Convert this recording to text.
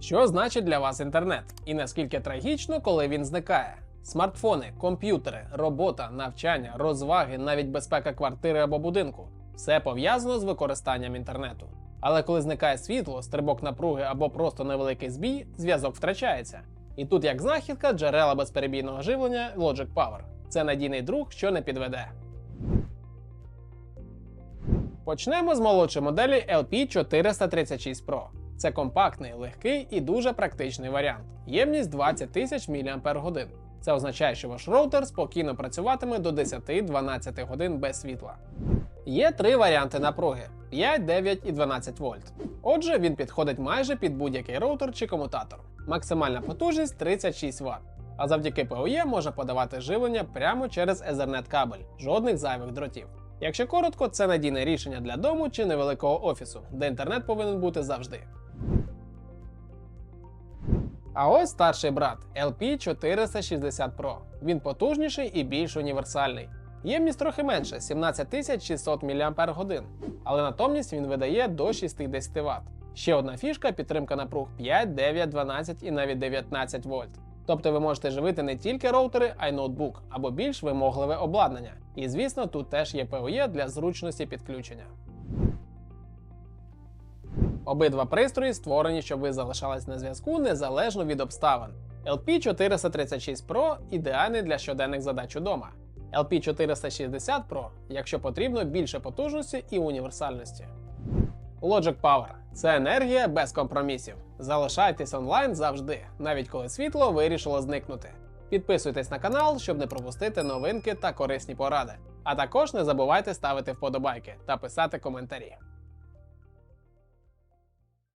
Що значить для вас інтернет? І наскільки трагічно, коли він зникає? Смартфони, комп'ютери, робота, навчання, розваги, навіть безпека квартири або будинку все пов'язано з використанням інтернету. Але коли зникає світло, стрибок напруги або просто невеликий збій, зв'язок втрачається. І тут як знахідка джерела безперебійного живлення Logic Power. Це надійний друг, що не підведе. Почнемо з молодшої моделі LP436 Pro. Це компактний, легкий і дуже практичний варіант. Ємність 20 тисяч мАч. Це означає, що ваш роутер спокійно працюватиме до 10-12 годин без світла. Є три варіанти напруги: 5, 9 і 12 вольт. Отже, він підходить майже під будь-який роутер чи комутатор. Максимальна потужність 36 Вт. А завдяки PoE може подавати живлення прямо через Ethernet кабель, жодних зайвих дротів. Якщо коротко, це надійне рішення для дому чи невеликого офісу, де інтернет повинен бути завжди. А ось старший брат LP460 Pro. Він потужніший і більш універсальний. Ємність трохи менше 17600 мАч, але натомість він видає до 60 Вт. Ще одна фішка підтримка напруг 5, 9, 12 і навіть 19 вольт. Тобто ви можете живити не тільки роутери, а й ноутбук або більш вимогливе обладнання. І звісно, тут теж є PoE для зручності підключення. Обидва пристрої створені, щоб ви залишались на зв'язку незалежно від обставин. LP436 Pro ідеальний для щоденних задач удома. LP460 Pro, якщо потрібно більше потужності і універсальності. Logic Power це енергія без компромісів. Залишайтесь онлайн завжди, навіть коли світло вирішило зникнути. Підписуйтесь на канал, щоб не пропустити новинки та корисні поради. А також не забувайте ставити вподобайки та писати коментарі.